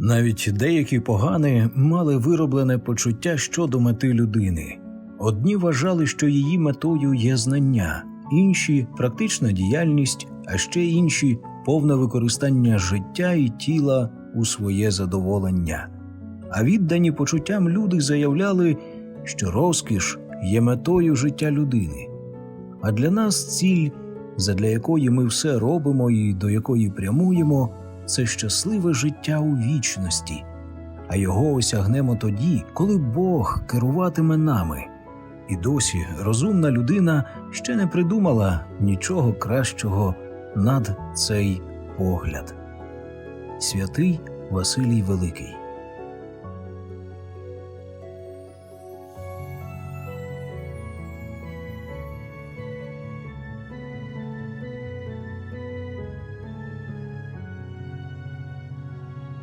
Навіть деякі погани мали вироблене почуття щодо мети людини. Одні вважали, що її метою є знання, інші практична діяльність, а ще інші повне використання життя і тіла у своє задоволення. А віддані почуттям люди заявляли, що розкіш є метою життя людини. А для нас ціль, задля якої ми все робимо і до якої прямуємо, це щасливе життя у вічності, а його осягнемо тоді, коли Бог керуватиме нами. І досі розумна людина ще не придумала нічого кращого над цей погляд. Святий Василій Великий